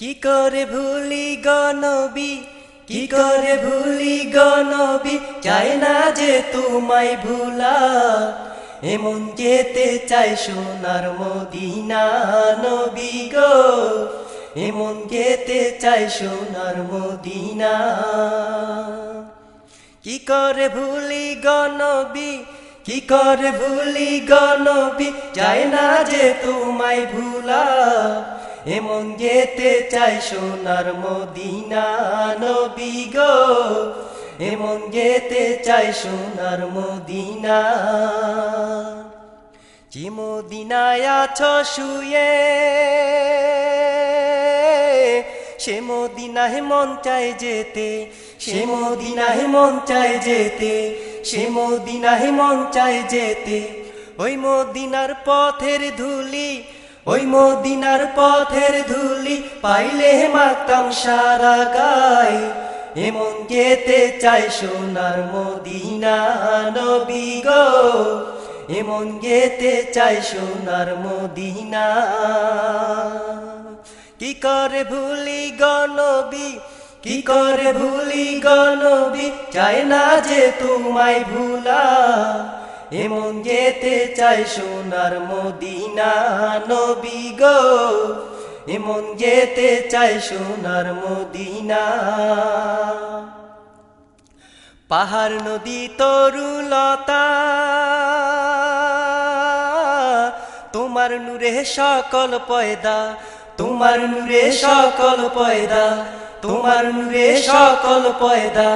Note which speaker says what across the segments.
Speaker 1: কি করে ভুলি গনবি? কি করে ভুলি গনবি? চাই না যে তোমায় ভুলা। এমন যেতে চাই সোনার মদিনা নবী গো। এমন যেতে চাই সোনার মদিনা। কি করে ভুলি গনবি? কি করে ভুলি গনবি? যায় না যে তোমায় ভুলা। এমন যেতে চাই সোনার মদিনা নবী গো। এমন যেতে চাই সোনার মদিনা। যে মদিনায় আছো শুয়ে, সে মদিনায় মন চায় যেতে, সে মদিনায় মন চায় যেতে, সে মদিনায় মন চায় যেতে। ওই মদিনার পথের ধুলি ওই মদিনার পথের ধুলি পাইলে মাতাম সারা গায়। এমন যেতে চাই সোনার মদিনা নবী গো। এমন যেতে চাই সোনার মদিনা। কি করে ভুলি গনবি কি করে ভুলি গনবি চাই না যে তোমায় ভুলা। এমন যেতে চাই সোনার মদিনা নবী গো। এমন যেতে চাই সোনার মদিনা। পাহাড় নদী তরুলতা, তোমার নূরে সকল পয়দা, তোমার নূরে সকল পয়দা, তোমার নূরে সকল পয়দা,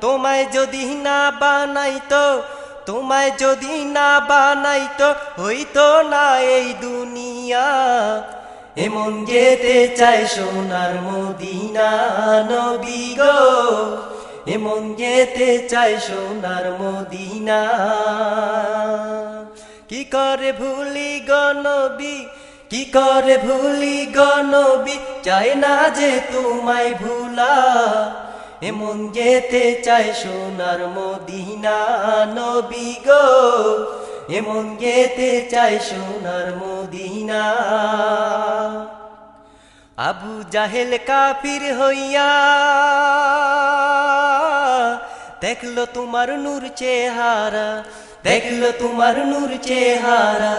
Speaker 1: তোমায় যদি না বানাইতো তোমায় যদি না বানাইতো, হইতো না এই দুনিয়া। এমন যেতে চাই সোনার মদিনা নবী গো। এমন যেতে চাই সোনার মদিনা। কি করে ভুলি গনবি কি করে ভুলি গনবি চাই না যে তোমায় ভুলা। এমন যেতে চাই সোনার মদিনা নবী গো। এমন যেতে চাই সোনার মদিনা। আবু জাহেল কাফির হইয়া দেখল তোমার নূর চেহারা, দেখল তোমার নূর চেহারা,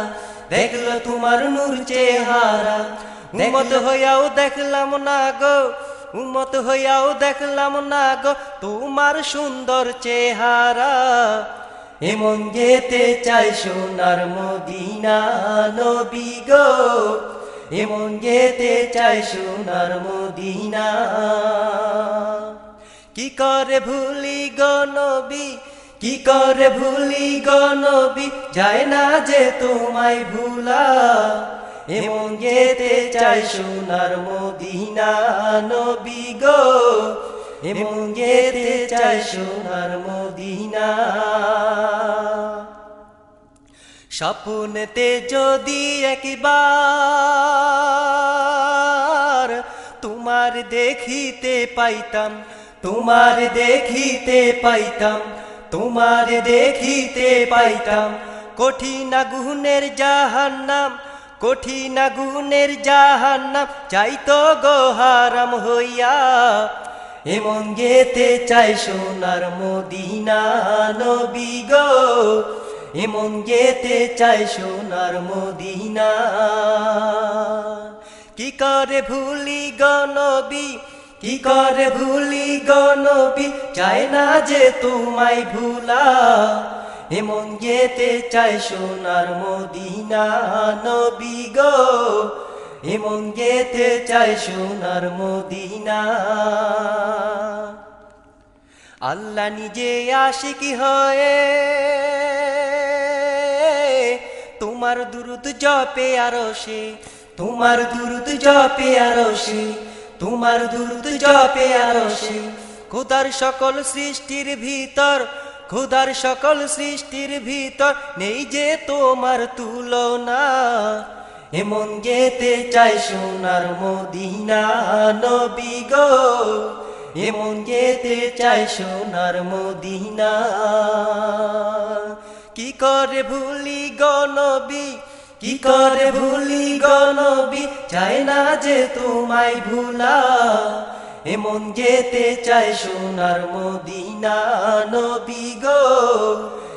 Speaker 1: দেখল তোমার নূর চেহারা। উমত হইয়াও দেখলাম না গো। উমত হইয়াও দেখলাম না গো তোমার সুন্দর চেহারা। এমন যেতে চাই সোনার মদিনা নবী গো। এমন যেতে চাই সোনার মদিনা। কি করে ভুলি গনবি কি করে ভুলি গনবি যায় না যে তোমায় ভুলা। এমন যেতে চাই সোনার মদিনা নবী গো। এমন যেতে চাই সোনার মদিনা। স্বপ্নেতে যদি একবার তোমার দেখিতে পাইতাম, তোমার দেখিতে পাইতাম, তোমার দেখিতে পাইতাম, কঠিন গুণের জাহান্নাম কঠিন গুণের জাহান্নাম চাইতো গো হারাম হইয়া। এমন গেতে চাই সোনার মদিনা নবী গো। এমন গেতে চাই সোনার মদিনা। কি করে ভুলি গনবি কি করে ভুলি গনবি চাই না যে তোমায় ভুলা। এমন যেতে চাই সোনার মদিনা নবী গো। এমন যেতে চাই সোনার মদিনা। আল্লাহ নিজে আশিকি হয়ে তোমার দুরুদ জপে আরও সে তোমার দুরুদ জপে আরও সে তোমার দুরুদ জপে আরও সে খুদার সকল সৃষ্টির ভিতর খুদার সকল সৃষ্টির ভিতর নেই যে তোমার তুলনা। এমন যেতে চাই সোনার মদিনা নবী গো। এমন যেতে চাই সোনার মদিনা। কি করে ভুলি গনবি কি করে ভুলি গনবি চায় না যে তোমায় ভুলা। এমন যেতে চায় সোনার মদিনা নবী গো।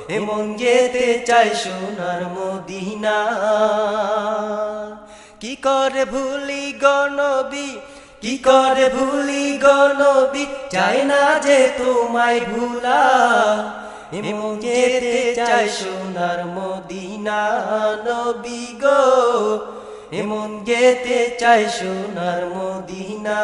Speaker 1: এমন যেতে চায় সোনার মদিনা। কি করে ভুলি গনবি কি করে ভুলি গনবি চায় না যে তোমায় ভুলা। এমন যেতে চায় সোনার মদিনা নবী গো। এমন গেতে চাই সোনার মদিনা।